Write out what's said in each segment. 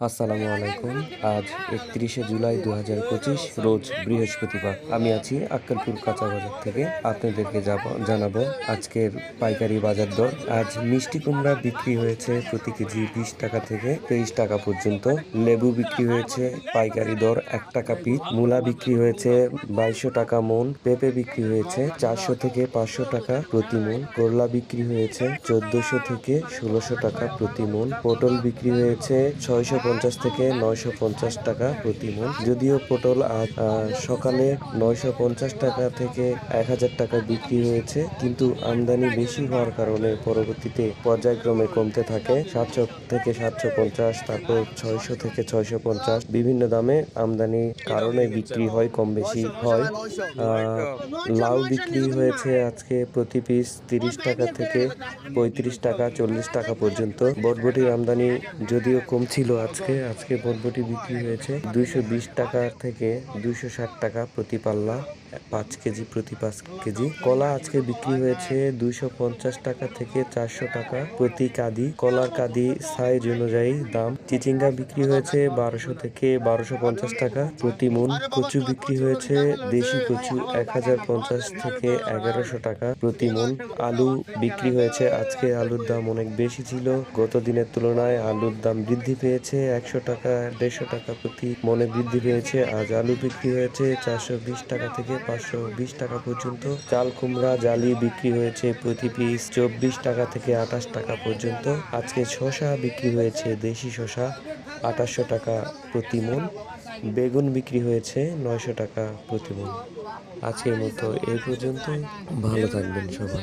আসসালামু আলাইকুম। আজ একত্রিশে জুলাই দু হাজার পঁচিশ, রোজ বৃহস্পতিবার। আমি আছি আক্কেলপুর কাঁচা বাজার থেকে। আপনাদেরকে জানাব আজকের পাইকারি বাজার দর। আজ মিষ্টি কুমড়া বিক্রি হয়েছে প্রতি কেজি বিশ টাকা থেকে তেইশ টাকা পর্যন্ত। লেবু বিক্রি হয়েছে পাইকারি দর এক টাকা পিস মূলা বিক্রি হয়েছে বাইশশো টাকা মন। পেঁপে বিক্রি হয়েছে চারশো থেকে পাঁচশো টাকা প্রতি মন। করলা বিক্রি হয়েছে চোদ্দশো থেকে ষোলোশো টাকা প্রতি মন। পটল বিক্রি হয়েছে ছয়শো পঞ্চাশ থেকে নয়শো পঞ্চাশ টাকা প্রতি মন। যদিও পটল আজ সকালে নয়শো পঞ্চাশ টাকা থেকে এক হাজার টাকা বিক্রি হয়েছে, কিন্তু আমদানি বেশি হওয়ার কারণে পরবর্তীতে পর্যায়ক্রমে কমতে থাকে। সাতশো থেকে সাতশো পঞ্চাশ, তারপর ছয়শো থেকে ছয়শো পঞ্চাশ বিভিন্ন দামে আমদানির কারণে বিক্রি হয়, কম বেশি হয়। লাউ বিক্রি হয়েছে আজকে প্রতি পিস তিরিশ টাকা থেকে পঁয়ত্রিশ টাকা, চল্লিশ টাকা পর্যন্ত। বটবটির আমদানি যদিও কম ছিল আজকে আজকে বটবটি বিক্রি হয়েছে। দুইশো বিশ টাকা থেকে দুইশো ষাট টাকা প্রতি পাল্লা। পাঁচ কেজি প্রতি পাঁচ কেজি। কলা আজকে বিক্রি হয়েছে দুইশো পঞ্চাশ টাকা থেকে চারশো টাকা প্রতি কাদি। কলার কাদি সাইজ অনুযায়ী দাম। চিচিঙ্গা বিক্রি হয়েছে বারোশো থেকে বারোশো পঞ্চাশ টাকা প্রতি মন। কচু বিক্রি হয়েছে দেশি কচু এক হাজার পঞ্চাশ থেকে এগারোশো টাকা প্রতি মন। আলু বিক্রি হয়েছে আজকে আলুর দাম অনেক বেশি ছিল। গত দিনের তুলনায় আলুর দাম বৃদ্ধি পেয়েছে একশো টাকা, দেড়শো টাকা প্রতি মনে বৃদ্ধি পেয়েছে। আজ আলু বিক্রি হয়েছে চারশো বিশ টাকা থেকে পাঁচশো বিশ টাকা পর্যন্ত। চাল কুমড়া, জালি বিক্রি হয়েছে প্রতি পিস চব্বিশ টাকা থেকে আঠাশ টাকা পর্যন্ত। আজকে শশা বিক্রি হয়েছে দেশি শশা আঠাশশো টাকা প্রতি মন। বেগুন বিক্রি হয়েছে নয়শো টাকা প্রতি মন। আজকের মতো এই পর্যন্ত। ভালো থাকবেন সবাই।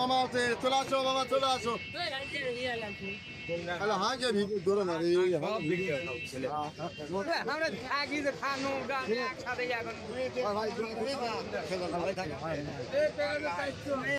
মামা চলে আসো মামা চলে আসো হ্যাঁ আমরা